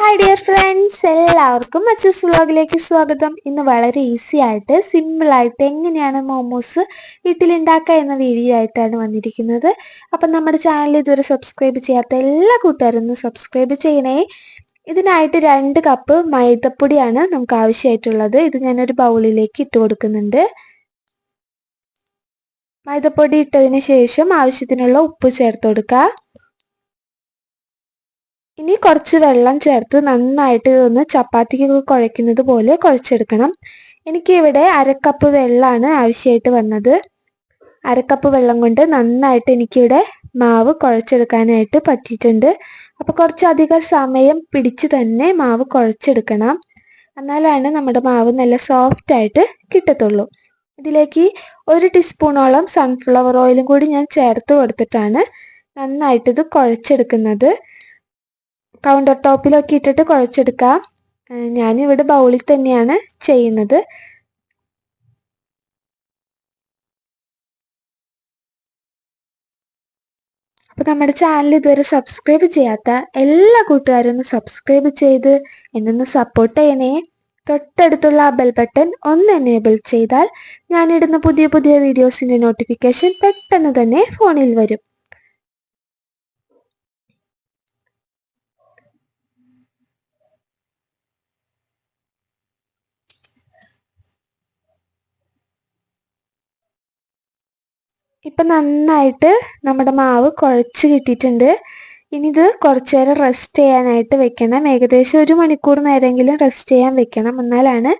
Hi dear friends എല്ലാവർക്കും അച്ചൂസ് വ്ളോഗിലേക്ക് സ്വാഗതം. ഇന്ന് വളരെ ഈസി ആയിട്ട് സിമ്പിൾ ആയിട്ട് എങ്ങനെയാണ് മോമോസ് വീട്ടിലുണ്ടാക്കുക എന്ന വീഡിയോ ആയിട്ടാണ് വന്നിരിക്കുന്നത്. അപ്പം നമ്മുടെ ചാനൽ ഇതുവരെ സബ്സ്ക്രൈബ് ചെയ്യാത്ത എല്ലാ കൂട്ടുകാരും ഒന്ന് സബ്സ്ക്രൈബ് ചെയ്യണേ. ഇതിനായിട്ട് രണ്ട് കപ്പ് മൈദപ്പൊടിയാണ് നമുക്ക് ആവശ്യമായിട്ടുള്ളത്. ഇത് ഞാനൊരു ബൗളിലേക്ക് ഇട്ട് കൊടുക്കുന്നുണ്ട്. മൈദപ്പൊടി ഇട്ടതിന് ശേഷം ആവശ്യത്തിനുള്ള ഉപ്പ് ചേർത്ത് കൊടുക്കുക ഇനി കുറച്ച് വെള്ളം ചേർത്ത് നന്നായിട്ട് ഒന്ന് ചപ്പാത്തിക്കൊക്കെ കുഴയ്ക്കുന്നത് പോലെ കുഴച്ചെടുക്കണം. എനിക്കിവിടെ അരക്കപ്പ് വെള്ളമാണ് ആവശ്യമായിട്ട് വന്നത്. അരക്കപ്പ് വെള്ളം കൊണ്ട് നന്നായിട്ട് എനിക്കിവിടെ മാവ് കുഴച്ചെടുക്കാനായിട്ട് പറ്റിയിട്ടുണ്ട്. അപ്പോൾ കുറച്ചധികം സമയം പിടിച്ച് തന്നെ മാവ് കുഴച്ചെടുക്കണം. എന്നാലാണ് നമ്മുടെ മാവ് നല്ല സോഫ്റ്റ് ആയിട്ട് കിട്ടത്തുള്ളൂ. ഇതിലേക്ക് ഒരു ടീസ്പൂണോളം സൺഫ്ലവർ ഓയിലും കൂടി ഞാൻ ചേർത്ത് കൊടുത്തിട്ടാണ് നന്നായിട്ട് ഇത് കുഴച്ചെടുക്കുന്നത്. കൗണ്ടർ ടോപ്പിലൊക്കെ ഇട്ടിട്ട് കുഴച്ചെടുക്കാം. ഞാനിവിടെ ബൗളിൽ തന്നെയാണ് ചെയ്യുന്നത്. അപ്പോൾ നമ്മുടെ ചാനൽ ഇതുവരെ സബ്സ്ക്രൈബ് ചെയ്യാത്ത എല്ലാ കൂട്ടുകാരും ഒന്ന് സബ്സ്ക്രൈബ് ചെയ്ത് എന്നൊന്ന് സപ്പോർട്ട് ചെയ്യണേ. തൊട്ടടുത്തുള്ള ആ ബെൽ ബട്ടൺ ഒന്ന് എനേബിൾ ചെയ്താൽ ഞാനിടുന്ന പുതിയ പുതിയ വീഡിയോസിന്റെ നോട്ടിഫിക്കേഷൻ പെട്ടെന്ന് തന്നെ ഫോണിൽ വരും. ഇപ്പം നന്നായിട്ട് നമ്മുടെ മാവ് കുഴച്ച് കിട്ടിയിട്ടുണ്ട്. ഇനി ഇത് കുറച്ച് നേരം റെസ്റ്റ് ചെയ്യാനായിട്ട് വെക്കണം. ഏകദേശം ഒരു മണിക്കൂർ നേരമെങ്കിലും റെസ്റ്റ് ചെയ്യാൻ വെക്കണം. എന്നാലാണ്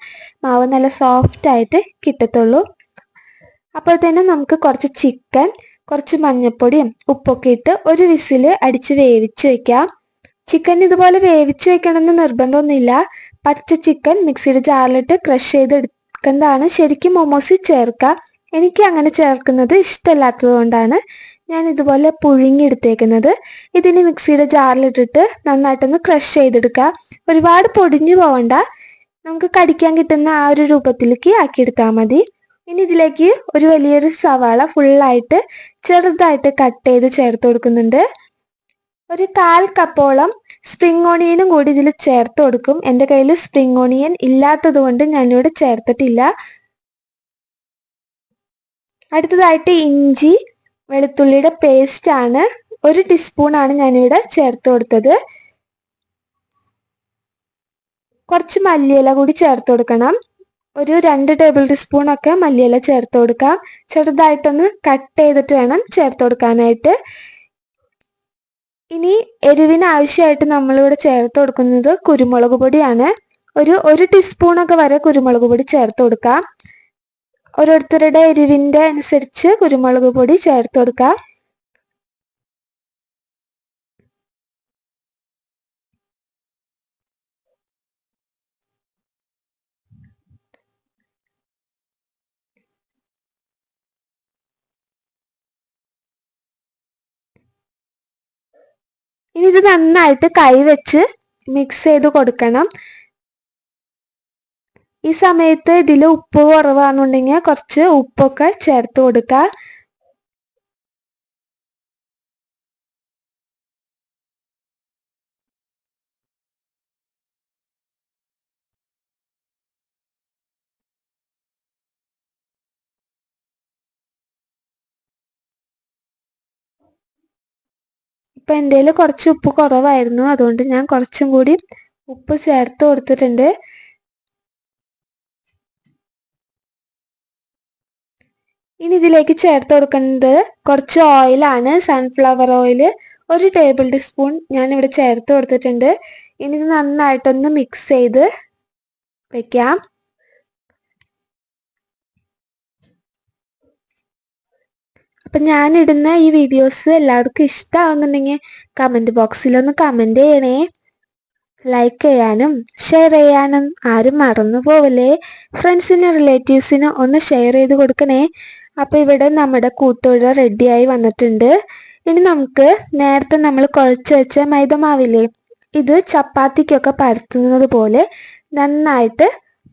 മാവ് നല്ല സോഫ്റ്റ് ആയിട്ട് കിട്ടത്തുള്ളൂ. അപ്പോൾ തന്നെ നമുക്ക് കുറച്ച് ചിക്കൻ കുറച്ച് മഞ്ഞൾപ്പൊടിയും ഉപ്പൊക്കെ ഇട്ട് ഒരു വിസിൽ അടിച്ച് വേവിച്ച് വെക്കാം. ചിക്കൻ ഇതുപോലെ വേവിച്ച് വെക്കണമെന്ന് നിർബന്ധമൊന്നുമില്ല. പച്ച ചിക്കൻ മിക്സിയുടെ ജാറിലിട്ട് ക്രഷ് ചെയ്ത് എടുക്കുന്നതാണ് ശരിക്കും മൊമോസിൽ ചേർക്കുക. എനിക്ക് അങ്ങനെ ചേർക്കുന്നത് ഇഷ്ടമല്ലാത്തത് കൊണ്ടാണ് ഞാൻ ഇതുപോലെ പുഴുങ്ങിയെടുത്തേക്കുന്നത് ഇതിന് മിക്സിയുടെ ജാറിലിട്ടിട്ട് നന്നായിട്ടൊന്ന് ക്രഷ് ചെയ്തെടുക്കുക. ഒരുപാട് പൊടിഞ്ഞു പോകണ്ട നമുക്ക് കടിക്കാൻ കിട്ടുന്ന ആ ഒരു രൂപത്തിലേക്ക് ആക്കിയെടുക്കാൻ മതി. ഇനി ഇതിലേക്ക് ഒരു വലിയൊരു സവാള ഫുള്ളായിട്ട് ചെറുതായിട്ട് കട്ട് ചെയ്ത് ചേർത്ത് കൊടുക്കുന്നുണ്ട്. ഒരു കാൽ കപ്പോളം സ്പ്രിംഗ് ഓണിയനും കൂടി ഇതിൽ ചേർത്ത് കൊടുക്കും. എന്റെ കയ്യിൽ സ്പ്രിംഗ് ഓണിയൻ ഇല്ലാത്തത് കൊണ്ട് ഞാനിവിടെ ചേർത്തിട്ടില്ല. അടുത്തതായിട്ട് ഇഞ്ചി വെളുത്തുള്ളിയുടെ പേസ്റ്റ് ആണ്. ഒരു ടീസ്പൂൺ ആണ് ഞാനിവിടെ ചേർത്ത് കൊടുത്തത്. കുറച്ച് മല്ലിയില കൂടി ചേർത്ത് കൊടുക്കണം. ഒരു രണ്ട് ടേബിൾ ടീസ്പൂൺ ഒക്കെ മല്ലിയില ചേർത്ത് കൊടുക്കാം. ചെറുതായിട്ടൊന്ന് കട്ട് ചെയ്തിട്ട് വേണം ചേർത്ത് കൊടുക്കാനായിട്ട്. ഇനി എരിവിന് ആവശ്യമായിട്ട് നമ്മളിവിടെ ചേർത്ത് കൊടുക്കുന്നത് കുരുമുളക് പൊടിയാണ്. ഒരു ഒരു ടീസ്പൂണൊക്കെ വരെ കുരുമുളക് പൊടി ചേർത്ത് കൊടുക്കാം. ഓരോരുത്തരുടെ എരിവിന്റെ അനുസരിച്ച് കുരുമുളക് പൊടി ചേർത്ത് കൊടുക്കാം. ഇനി ഇത് നന്നായിട്ട് കൈവച്ച് മിക്സ് ചെയ്ത് കൊടുക്കണം. ഈ സമയത്ത് ഇതിൽ ഉപ്പ് കുറവാണെന്നുണ്ടെങ്കിൽ കുറച്ച് ഉപ്പൊക്കെ ചേർത്ത് കൊടുക്കുക ഇപ്പം എന്റെ കുറച്ച് ഉപ്പ് കുറവായിരുന്നു. അതുകൊണ്ട് ഞാൻ കുറച്ചും കൂടി ഉപ്പ് ചേർത്ത് കൊടുത്തിട്ടുണ്ട്. ഇനി ഇതിലേക്ക് ചേർത്ത് കൊടുക്കുന്നത് കുറച്ച് ഓയിലാണ് സൺഫ്ലവർ ഓയിൽ ഒരു ടേബിൾ ടീസ്പൂൺ ഇവിടെ ചേർത്ത് കൊടുത്തിട്ടുണ്ട്. ഇനി ഇത് നന്നായിട്ടൊന്ന് മിക്സ് ചെയ്ത് വെക്കാം. അപ്പം ഞാനിടുന്ന ഈ വീഡിയോസ് എല്ലാവർക്കും ഇഷ്ടമാവുന്നുണ്ടെങ്കിൽ കമന്റ് ബോക്സിലൊന്ന് കമന്റ് ചെയ്യണേ. ലൈക്ക് ചെയ്യാനും ഷെയർ ചെയ്യാനും ആരും മറന്നു പോവല്ലേ. ഫ്രണ്ട്സിനും റിലേറ്റീവ്സിനും ഒന്ന് ഷെയർ ചെയ്ത് കൊടുക്കണേ. അപ്പോൾ ഇവിടെ നമ്മുടെ കൂട്ടുപുഴ റെഡിയായി വന്നിട്ടുണ്ട്. ഇനി നമുക്ക് നേരത്തെ നമ്മൾ കുഴച്ച് വെച്ച മൈദമാവില്ലേ ഇത് ചപ്പാത്തിക്കൊക്കെ പരത്തുന്നത് പോലെ നന്നായിട്ട്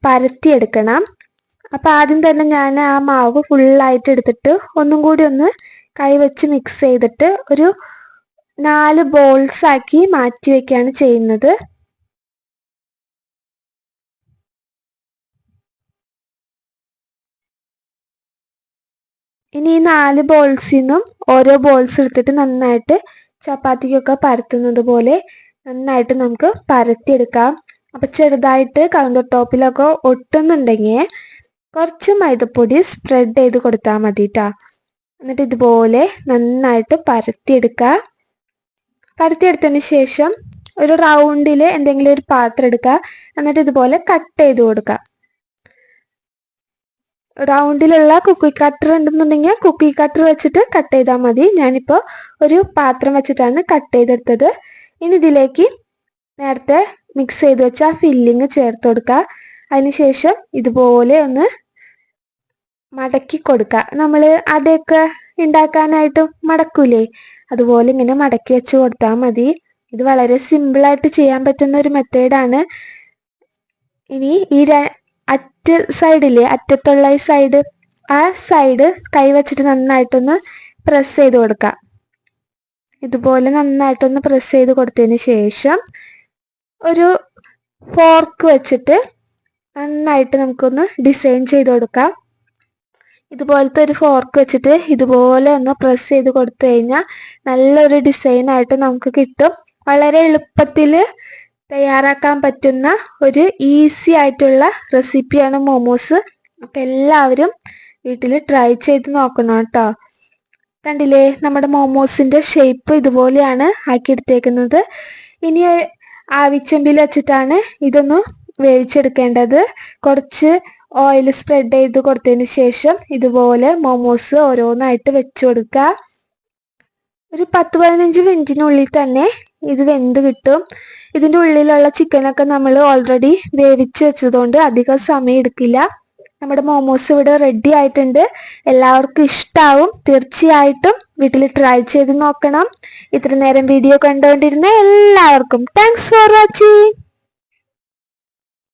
പരത്തിയെടുക്കണം. അപ്പോൾ ആദ്യം തന്നെ ഞാൻ ആ മാവ് ഫുള്ളായിട്ട് എടുത്തിട്ട് ഒന്നും കൂടി ഒന്ന് കൈവച്ച് മിക്സ് ചെയ്തിട്ട് ഒരു നാല് ബോൾസ് ആക്കി മാറ്റി വയ്ക്കുകയാണ് ചെയ്യുന്നത്. ഇനി ഈ നാല് ബോൾസിൽ നിന്നും ഓരോ ബോൾസ് എടുത്തിട്ട് നന്നായിട്ട് ചപ്പാത്തിക്കൊക്കെ പരത്തുന്നത് പോലെ നന്നായിട്ട് നമുക്ക് പരത്തിയെടുക്കാം. അപ്പം ചെറുതായിട്ട് കൗണ്ടർ ടോപ്പിലൊക്കെ ഒട്ടുന്നുണ്ടെങ്കിൽ കുറച്ച് മൈദപ്പൊടി സ്പ്രെഡ് ചെയ്ത് കൊടുത്താൽ മതി എന്നിട്ട് ഇതുപോലെ നന്നായിട്ട് പരത്തിയെടുക്കുക പരത്തിയെടുത്തതിന് ശേഷം ഒരു റൗണ്ടിൽ എന്തെങ്കിലും ഒരു പാത്രം എടുക്കുക എന്നിട്ട് ഇതുപോലെ കട്ട് ചെയ്ത് കൊടുക്കുക റൗണ്ടിലുള്ള കുക്കി കട്ടർ ഉണ്ടെന്നുണ്ടെങ്കിൽ കുക്കി കട്ടർ വെച്ചിട്ട് കട്ട് ചെയ്താൽ മതി. ഞാനിപ്പോൾ ഒരു പാത്രം വെച്ചിട്ടാണ് കട്ട് ചെയ്തെടുത്തത്. ഇനി ഇതിലേക്ക് നേരത്തെ മിക്സ് ചെയ്ത് വെച്ച ആ ഫില്ലിങ് ചേർത്ത് കൊടുക്കുക അതിനുശേഷം ഇതുപോലെ ഒന്ന് മടക്കി കൊടുക്കുക നമ്മൾ അതൊക്കെ ഉണ്ടാക്കാനായിട്ട് മടക്കൂലേ? അതുപോലെ ഇങ്ങനെ മടക്കി വെച്ച് കൊടുത്താൽ മതി. ഇത് വളരെ സിമ്പിളായിട്ട് ചെയ്യാൻ പറ്റുന്ന ഒരു മെത്തേഡാണ് ഇനി ഈ അറ്റ് സൈഡില്ലേ അറ്റത്തുള്ള ഈ സൈഡ് ആ സൈഡ് കൈ വെച്ചിട്ട് നന്നായിട്ടൊന്ന് പ്രസ് ചെയ്ത് കൊടുക്കുക ഇതുപോലെ നന്നായിട്ടൊന്ന് പ്രസ് ചെയ്ത് കൊടുത്തതിന് ശേഷം ഒരു ഫോർക്ക് വെച്ചിട്ട് നന്നായിട്ട് നമുക്കൊന്ന് ഡിസൈൻ ചെയ്ത് കൊടുക്കാം. ഇതുപോലത്തെ ഒരു ഫോർക്ക് വെച്ചിട്ട് ഇതുപോലെ ഒന്ന് പ്രസ് ചെയ്ത് കൊടുത്തു കഴിഞ്ഞാൽ നല്ലൊരു ഡിസൈനായിട്ട് നമുക്ക് കിട്ടും. വളരെ എളുപ്പത്തിൽ തയ്യാറാക്കാൻ പറ്റുന്ന ഒരു ഈസി ആയിട്ടുള്ള റെസിപ്പിയാണ് മോമോസ് അപ്പം എല്ലാവരും വീട്ടിൽ ട്രൈ ചെയ്ത് നോക്കണം കേട്ടോ കണ്ടില്ലേ നമ്മുടെ മോമോസിന്റെ ഷേപ്പ് ഇതുപോലെയാണ് ആക്കിയെടുത്തേക്കുന്നത്. ഇനി ആവിച്ചെമ്പിൽ വെച്ചിട്ടാണ് ഇതൊന്ന് വേവിച്ചെടുക്കേണ്ടത്. കുറച്ച് ഓയിൽ സ്പ്രെഡ് ചെയ്ത് കൊടുത്തതിന് ശേഷം ഇതുപോലെ മോമോസ് ഓരോന്നായിട്ട് വെച്ചു കൊടുക്കുക. ഒരു പത്ത് പതിനഞ്ച് മിനിറ്റിനുള്ളിൽ തന്നെ ഇത് വെന്ത് കിട്ടും. ഇതിന്റെ ഉള്ളിലുള്ള ചിക്കനൊക്കെ നമ്മൾ ഓൾറെഡി വേവിച്ച് വെച്ചതുകൊണ്ട് അധികം സമയം എടുക്കില്ല. നമ്മുടെ മോമോസ് ഇവിടെ റെഡി ആയിട്ടുണ്ട്. എല്ലാവർക്കും ഇഷ്ടാവും. തീർച്ചയായിട്ടും വീട്ടിൽ ട്രൈ ചെയ്ത് നോക്കണം. ഇത്ര നേരം വീഡിയോ കണ്ടുകൊണ്ടിരുന്ന എല്ലാവർക്കും താങ്ക്സ് ഫോർ വാച്ചിങ്